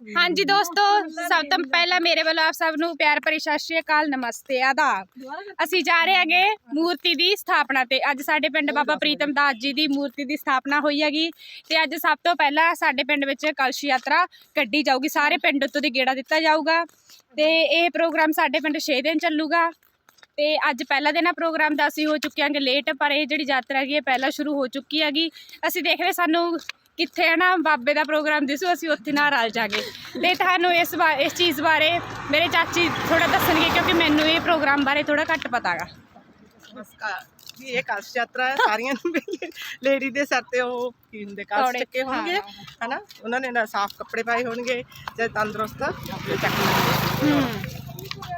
ਹਾਂਜੀ ਦੋਸਤੋ, ਸਭ ਤੋਂ ਪਹਿਲਾਂ ਮੇਰੇ ਵੱਲੋਂ ਆਪ ਸਭ ਨੂੰ ਪਿਆਰ ਭਰੀ ਸਤਿ ਸ਼੍ਰੀ ਅਕਾਲ, ਨਮਸਤੇ, ਆਦਾਬ। ਅਸੀਂ ਜਾ ਰਹੇ ਹਾਂਗੇ ਮੂਰਤੀ ਦੀ ਸਥਾਪਨਾ ਤੇ। ਅੱਜ ਸਾਡੇ ਪਿੰਡ ਬਾਬਾ ਪ੍ਰੀਤਮ ਦਾਸ ਜੀ ਦੀ ਮੂਰਤੀ ਦੀ ਸਥਾਪਨਾ ਹੋਈ ਹੈਗੀ ਤੇ ਅੱਜ ਸਭ ਤੋਂ ਪਹਿਲਾਂ ਸਾਡੇ ਪਿੰਡ ਵਿੱਚ ਕਲਸ਼ ਯਾਤਰਾ ਕੱਢੀ ਜਾਊਗੀ। ਸਾਰੇ ਪਿੰਡ ਉੱਤੋਂ ਦੀ ਗੇੜਾ ਦਿੱਤਾ ਜਾਊਗਾ ਤੇ ਇਹ ਪ੍ਰੋਗਰਾਮ ਸਾਡੇ ਪਿੰਡ 6 ਦਿਨ ਚੱਲੂਗਾ ਤੇ ਅੱਜ ਪਹਿਲਾ ਦਿਨ ਆ ਪ੍ਰੋਗਰਾਮ ਦਾ। ਅਸੀਂ ਹੋ ਚੁੱਕੇ ਹਾਂਗੇ ਲੇਟ, ਪਰ ਇਹ ਜਿਹੜੀ ਯਾਤਰਾ ਹੈਗੀ, ਇਹ ਪਹਿਲਾਂ ਸ਼ੁਰੂ ਹੋ ਚੁੱਕੀ ਹੈਗੀ। ਅਸੀਂ ਦੇਖ ਰਹੇ ਸਾਨੂੰ ਕਿੱਥੇ ਹੈ ਨਾ ਬਾਬੇ ਦਾ ਪ੍ਰੋਗਰਾਮ ਦਿਸੂ ਅਸੀਂ ਉੱਥੇ ਨਾਲ ਰਲ ਜਾਗੇ। ਤੇ ਤੁਹਾਨੂੰ ਇਸ ਇਸ ਚੀਜ਼ ਬਾਰੇ ਮੇਰੇ ਚਾਚੀ ਥੋੜਾ ਦੱਸਣਗੇ ਕਿਉਂਕਿ ਮੈਨੂੰ ਇਹ ਪ੍ਰੋਗਰਾਮ ਬਾਰੇ ਥੋੜਾ ਘੱਟ ਪਤਾ ਹੈਗਾ ਨਮਸਕਾਰ। ਜੀ ਇਹ ਕਲਸ਼ ਯਾਤਰਾ ਹੈ ਸਾਰੀਆਂ ਲੇਡੀ ਦੇ ਸਿਰ ਤੇ ਉਹ ਕੀ ਹੁੰਦੇ ਕਲਸ਼ ਚੱਕੇ ਹੋਣਗੇ ਹਨਾ? ਉਹਨਾਂ ਨੇ ਨਾ ਸਾਫ਼ ਕੱਪੜੇ ਪਾਏ ਹੋਣਗੇ ਤੇ ਤੰਦਰੁਸਤ ਚੱਕਣਗੇ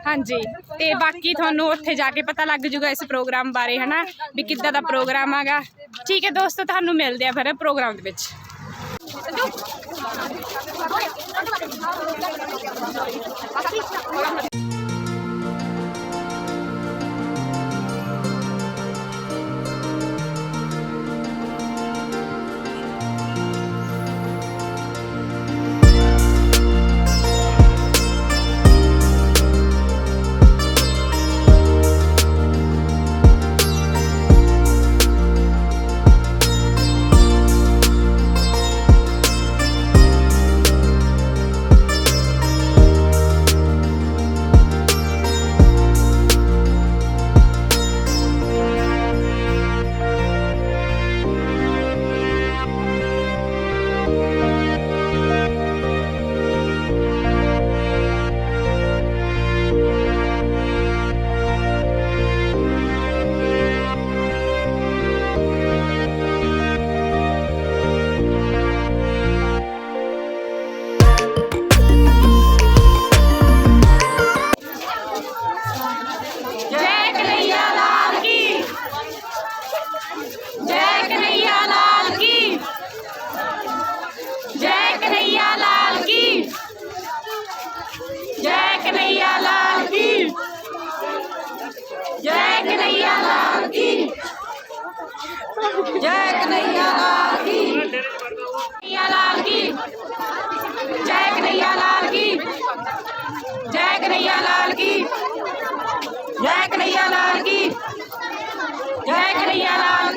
ਹਾਂਜੀ ਤੇ ਬਾਕੀ ਤੁਹਾਨੂੰ ਉੱਥੇ ਜਾ ਕੇ ਪਤਾ ਲੱਗ ਜੂਗਾ ਇਸ ਪ੍ਰੋਗਰਾਮ ਬਾਰੇ ਹਨਾ? ਵੀ ਕਿੱਦਾਂ ਦਾ ਪ੍ਰੋਗਰਾਮ ਹੈਗਾ। ਠੀਕ ਹੈ ਦੋਸਤੋ ਤੁਹਾਨੂੰ ਮਿਲਦੇ ਆ ਫਿਰ ਪ੍ਰੋਗਰਾਮ ਦੇ ਵਿੱਚ। ਜੈ ਲਾਲ ਕੀ? ਜੈ ਕਨਈਆ ਲਾਲ ਕੀ? ਕਨਈਆ ਲਾਲ ਕੀ? ਜੈ ਕਨਈਆ ਲਾਲ ਕੀ? ਜੈ ਕਨਈਆ ਲਾਲ ਕੀ? ਜੈ ਕਨਈਆ ਲਾਲ ਕੀ? ਜੈ ਕਨਈਆ ਲਾਲ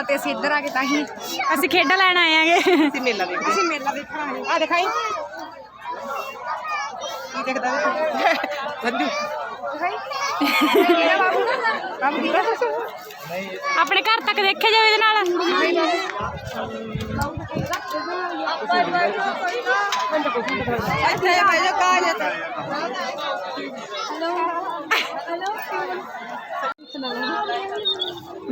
ਲੰਗਰ ਹਾਲ ਫੁੱਲ ਤੇ ਅਸੀਂ ਇੱਧਰ ਆ ਕੇ ਤਾਂ ਹੀ। ਅਸੀਂ ਖੇਡਾਂ ਲੈਣ ਆਏ ਆਂਗੇ। ਅਸੀਂ ਮੇਲਾ ਵੇਖਦੇ ਅਸੀਂ ਮੇਲਾ ਦੇਖਣ ਆਏ। ਆ ਦਿਖਾਈ। ਕੀ ਦੇਖਦਾ ਵੇ? ਬੰਦੂ। ਆਪਣੇ ਘਰ ਤੱਕ ਦੇਖਿਆ ਜਾਵੇ ਇਹਦੇ ਨਾਲ। ਇੱਥੇ ਆ ਜਾ ਕਾਜ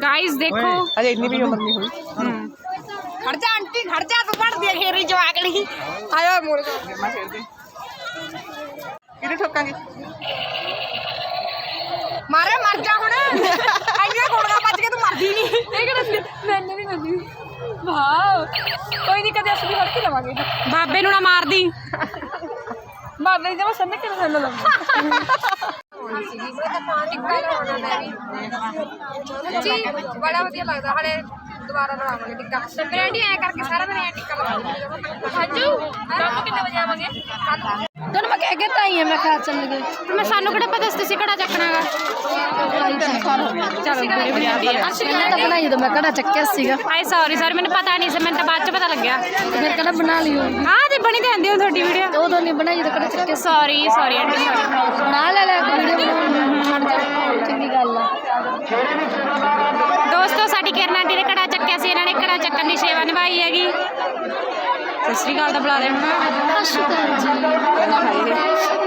ਗਾਇਸ ਦੇਖੋ। ਅਜੇ ਇੰਨੀ ਵੀ ਉਮਰ ਨਹੀਂ ਹੋਈ। ਖੜ ਜਾ ਆਂਟੀ ਖੜ ਜਾ ਤੂੰ ਪੜਦੀ ਆ ਖੇਰੀ ਜਵਾਕ ਲਈ। ਆਇਓ ਮੋੜ ਮੈਂ ਖੇਡਦੇ। ਕਿਹਨੇ ਠੋਕਾਂਗੇ? ਮਾਰੇ ਮਰ ਜਾ ਹੁਣ। ਐਨੀਆਂ ਗੋਲੀਆਂ ਵੱਜ ਕੇ ਤੂੰ ਮਰਦੀ ਨਹੀਂ। ਇਹ ਕਿਹੜਾ ਮੈਨੂੰ ਨਹੀਂ ਮਰਦੀ। ਵਾਓ। ਕੋਈ ਨਹੀਂ ਕਦੇ ਅਸੀਂ ਫੜ ਕੇ ਲਵਾਂਗੇ। ਬਾਬੇ ਨੂੰ ਨਾ ਮਾਰਦੀ। ਬਾਬੇ ਜਮਾ ਸੰਨ ਕੇ ਨਾ ਲੱਗ ਜੀ ਬੜਾ ਵਧੀਆ ਲੱਗਦਾ ਹਲੇ ਦੁਬਾਰਾ ਬਣਾਵਾਂਗੇ ਟਿੱਕਾ। ਬ੍ਰੈਂਡੀ ਐ ਕਰਕੇ ਸਾਰਾ ਦਿਨ ਐ ਟਿੱਕਾ ਲਗਾਉਂਦੇ ਹਾਂਜੀ। ਕੰਮ ਕਿੰਨੇ ਵਜੇ ਆਵਾਂਗੇ? ਤੈਨੂੰ ਮੈਂ ਕਹਿ ਕੇ ਤਾਂ ਹੀ ਆ ਮੈਂ ਖਾ ਚੱਲ ਗਈ ਮੈਂ ਸਾਨੂੰ ਕਿਹੜਾ ਪਤਾ ਸੀ ਤੁਸੀਂ ਕਿਹੜਾ ਚੱਕਣਾਗਾ ਚਲੋ ਬੜੀ ਬਣਾਉਂਦੀ ਆ ਮੈਂ ਤਾਂ ਬਣਾਈ ਜਦੋਂ ਮੈਂ ਕੜਾ ਚੱਕਿਆ ਸੀਗਾ। ਆਈ ਸੌਰੀ ਸਰ ਮੈਨੂੰ ਪਤਾ ਨਹੀਂ ਸੀ ਮੈਨੂੰ ਤਾਂ ਬਾਅਦ ਚ ਪਤਾ ਲੱਗਿਆ। ਤੇ ਫਿਰ ਕੜਾ ਬਣਾ ਲਈ ਹੋਊਗੀ? ਹਾਂ ਤੇ ਬਣੀ ਤੇ ਆਂਦੀ ਹੋ ਤੁਹਾਡੀ ਵੀਡੀਓ ਤੇ ਉਦੋਂ ਨਹੀਂ ਬਣਾਈ ਜਦੋਂ ਕੜਾ ਚੱਕਿਆ ਸੀ? ਸੌਰੀ ਸੌਰੀ ਆਂਟੀ ਸੌਰੀ ਬਣਾ ਲੈ ਦੋਸਤੋ ਸਾਡੀ ਕਿਰਨ ਆਂਟੀ ਨੇ ਕੜਾ ਚੱਕਿਆ ਸੀ ਇਹਨਾਂ ਨੇ ਕੜਾ ਚੱਕਣ ਦੀ ਸੇਵਾ ਨਿਭਾਈ ਹੈਗੀ। ਸਤਿ ਸ਼੍ਰੀ ਅਕਾਲ ਤਾਂ ਬੁਲਾ ਦੇ ਹੁਣ। ਸਤਿ ਸ਼੍ਰੀ ਅਕਾਲ ਜੀ।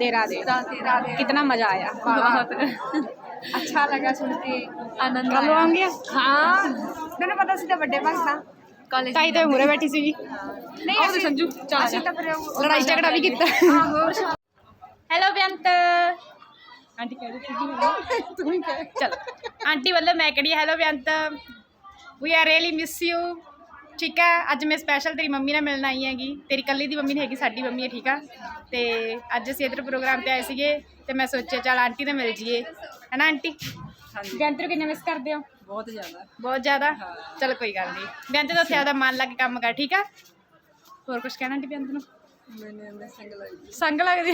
राधे राधे राधे राधे कितना मजा आया बहुत अच्छा लगा सुन के आनंद कब आया आएंगे हाँ ਮੈਨੂੰ ਪਤਾ ਸੀ ਤਾਂ ਵੱਡੇ ਭਗਤਾ कॉलेज ਤਾਈ ਤਾਂ ਮੂਰੇ ਬੈਠੀ ਸੀਗੀ नहीं ਆਓ ਸੰਜੂ ਚੱਲ ਅਸੀਂ ਤਾਂ ਫਿਰ ਉਹ- ਲੜਾਈ ਝਗੜਾ ਵੀ ਕੀਤਾ ਆਹੋ ਹੈਲੋ ਬੇਅੰਤ ਆਂਟੀ ਕਹਿ ਰਹੀ ਸੀ ਤੂੰ ਹੀ ਕਹਿ ਚਲ ਆਂਟੀ ਵੱਲੋਂ ਮੈਂ ਕਿਹੜੀ hello Beant we are really miss you ਠੀਕ ਹੈ ਅੱਜ ਮੈਂ ਸਪੈਸ਼ਲ ਤੇਰੀ ਮੰਮੀ ਨਾਲ ਮਿਲਣ ਆਈ ਹੈਗੀ। ਤੇਰੀ ਕੱਲੀ ਦੀ ਮੰਮੀ ਨਹੀਂ ਹੈਗੀ ਸਾਡੀ ਮੰਮੀ ਹੈ ਠੀਕ ਆ। ਤੇ ਅੱਜ ਅਸੀਂ ਇੱਧਰ ਪ੍ਰੋਗਰਾਮ ਤੇ ਆਏ ਸੀਗੇ ਤੇ ਮੈਂ ਸੋਚਿਆ ਚਲ ਆਂਟੀ ਨਾਲ ਮਿਲ ਜੀਏ ਹੈਨਾ ਆਂਟੀ? ਹਾਂਜੀ। ਬੇਅੰਤ ਨੂੰ ਕਿੰਨੇ ਮਿਸ ਕਰਦੇ ਹੋ? ਬਹੁਤ ਜ਼ਿਆਦਾ। ਬਹੁਤ ਜ਼ਿਆਦਾ? ਚਲ ਕੋਈ ਗੱਲ ਨਹੀਂ ਬੇਅੰਤ ਉੱਥੇ ਆਪਦਾ ਮਨ ਲਾ ਕੇ ਕੰਮ ਕਰ ਠੀਕ ਆ? ਹੋਰ ਕੁਝ ਕਹਿਣਾ ਆਂਟੀ ਬੇਅੰਤ ਨੂੰ? ਸੰਗ ਲੱਗਦੀ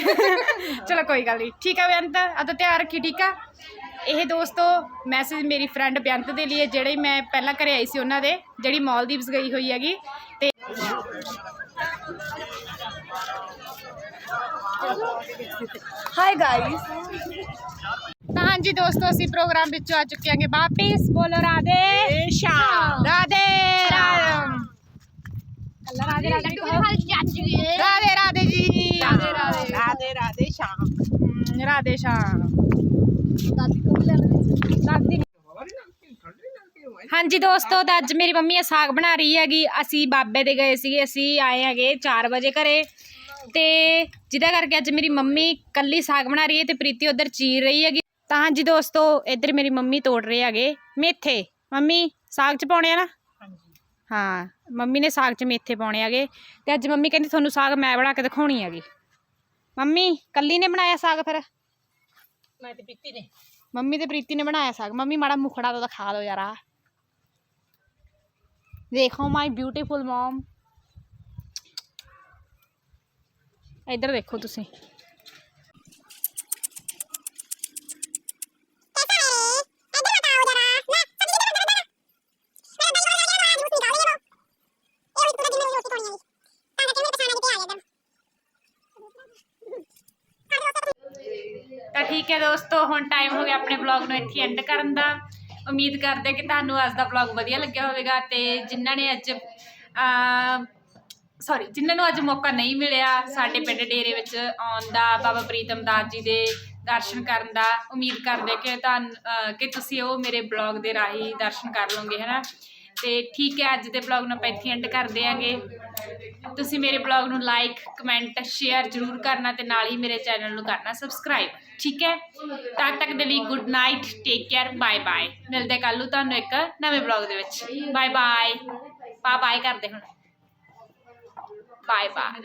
ਚਲੋ ਕੋਈ ਗੱਲ ਨਹੀਂ ਠੀਕ ਆ ਬੇਅੰਤ ਆ ਤਾਂ ਤਿਆਰ ਰੱਖੀ ਠੀਕ ਆ? ਇਹ ਦੋਸਤੋ ਮੈਸੇਜ ਮੇਰੀ ਫਰੈਂਡ ਬੇਅੰਤ ਦੇ ਲਈ ਹੈ ਮੈਂ ਪਹਿਲਾਂ ਘਰੇ ਆਈ ਸੀ ਉਹਨਾਂ ਦੇ ਜਿਹੜੀ ਮਾਲਦੀਵਸ ਗਈ ਹੋਈ ਹੈਗੀ। ਤੇ ਹਾਈ ਗਾਇਸ ਤਾਂ ਹਾਂਜੀ ਦੋਸਤੋ ਅਸੀਂ ਪ੍ਰੋਗਰਾਮ ਵਿੱਚ ਆ ਚੁੱਕੇ ਹਾਂਗੇ। ਵਾਪਿਸ ਬੋਲੋ ਰਾਧੇ। ਸ਼ਾਮ। ਰਾਧੇ ਰਾਮ। ਰਾਧੇ ਰਾਧੇ ਕਹੋ। ਰਾਧੇ ਰਾਧੇ ਜੀ। ਰਾਧੇ ਰਾਧੇ। ਰਾਧੇ ਰਾਧੇ ਸ਼ਾਮ। ਹਮ, ਰਾਧੇ ਸ਼ਾਮ। ਦਾਦੀ ਹਾਂਜੀ ਦੋਸਤੋ ਤਾਂ ਅੱਜ ਮੇਰੀ ਮੰਮੀ ਇਹ ਸਾਗ ਬਣਾ ਰਹੀ ਹੈਗੀ। ਅਸੀਂ ਬਾਬੇ ਦੇ ਗਏ ਸੀਗੇ ਅਸੀਂ ਆਏ ਹੈਗੇ 4 ਵਜੇ ਘਰੇ। ਤੇ ਜਿਹਦਾ ਕਰਕੇ ਅੱਜ ਮੇਰੀ ਮੰਮੀ ਕੱਲੀ ਸਾਗ ਬਣਾ ਰਹੀ ਹੈ ਤੇ ਪ੍ਰੀਤੀ ਉਧਰ ਚੀਰ ਰਹੀ ਹੈਗੀ। ਤਾਂ ਹਾਂਜੀ ਦੋਸਤੋ ਇੱਧਰ ਮੇਰੀ ਮੰਮੀ ਤੋੜ ਰਹੇ ਹੈਗੇ। ਮੇਥੇ। ਮੰਮੀ ਸਾਗ ਚ ਪਾਉਣੇ ਆ ਨਾ? ਹਾਂ ਮੰਮੀ ਨੇ ਸਾਗ ਚ ਮੇਥੇ ਪਾਉਣੇ ਹੈਗੇ ਤੇ ਅੱਜ ਮੰਮੀ ਕਹਿੰਦੀ ਤੁਹਾਨੂੰ ਸਾਗ ਮੈਂ ਬਣਾ ਕੇ ਦਿਖਾਉਣੀ ਹੈਗੀ। ਮੰਮੀ ਕੱਲੀ ਨੇ ਬਣਾਇਆ ਸਾਗ ਫਿਰ? ਮੈਂ ਤੇ ਪੀਤੀ ਨੇ। ਮੰਮੀ ਤੇ ਪ੍ਰੀਤੀ ਨੇ ਬਣਾਇਆ ਸਾਗ। ਮੰਮੀ ਮਾੜਾ ਮੁਖੜਾ ਤਾਂ ਦਿਖਾ ਦਿਓ ਯਾਰ ਆ। ਦੇਖੋ ਮਾਈ ਬਿਊਟੀਫੁਲ ਮਮ ਇੱਧਰ ਦੇਖੋ ਤੁਸੀਂ। ਠੀਕ ਹੈ ਦੋਸਤੋ, ਹੁਣ ਟਾਈਮ ਹੋ ਗਿਆ ਆਪਣੇ ਵਲੌਗ ਨੂੰ ਇੱਥੇ ਐਂਡ ਕਰਨ ਦਾ। ਉਮੀਦ ਕਰਦੇ ਕਿ ਤੁਹਾਨੂੰ ਅੱਜ ਦਾ ਵਲੌਗ ਵਧੀਆ ਲੱਗਿਆ ਹੋਵੇਗਾ ਤੇ ਜਿਨ੍ਹਾਂ ਨੇ ਅੱਜ ਸੌਰੀ ਜਿਨ੍ਹਾਂ ਨੂੰ ਅੱਜ ਮੌਕਾ ਨਹੀਂ ਮਿਲਿਆ ਸਾਡੇ ਪਿੰਡ ਡੇਰੇ ਵਿੱਚ ਆਉਣ ਦਾ, ਬਾਬਾ ਪ੍ਰੀਤਮ ਦਾਸ ਜੀ ਦੇ ਦਰਸ਼ਨ ਕਰਨ ਦਾ, ਉਮੀਦ ਕਰਦੇ ਕਿ ਤੁਹਾਨੂੰ ਕਿ ਤੁਸੀਂ ਉਹ ਮੇਰੇ ਬਲੌਗ ਦੇ ਰਾਹੀਂ ਦਰਸ਼ਨ ਕਰ ਲਓਗੇ, ਹੈਨਾ? ਤੇ ਠੀਕ ਹੈ, ਅੱਜ ਦੇ ਬਲੌਗ ਨੂੰ ਆਪਾਂ ਇੱਥੇ ਐਂਡ ਕਰ ਦਿਆਂਗੇ ਤੁਸੀਂ ਮੇਰੇ ਬਲੌਗ ਨੂੰ ਲਾਈਕ ਕਮੈਂਟ ਸ਼ੇਅਰ ਜ਼ਰੂਰ ਕਰਨਾ ਤੇ ਨਾਲ ਹੀ ਮੇਰੇ ਚੈਨਲ ਨੂੰ ਕਰਨਾ ਸਬਸਕ੍ਰਾਈਬ ਠੀਕ ਹੈ? ਤਦ ਤੱਕ ਦੇ ਲਈ good night take care bye bye ਮਿਲਦੇ ਕੱਲ ਨੂੰ ਤੁਹਾਨੂੰ ਇੱਕ ਨਵੇਂ ਬਲੌਗ ਦੇ ਵਿੱਚ। ਬਾਏ ਬਾਏ ਪਾ ਬਾਏ ਕਰਦੇ ਹੁਣ। Bye bye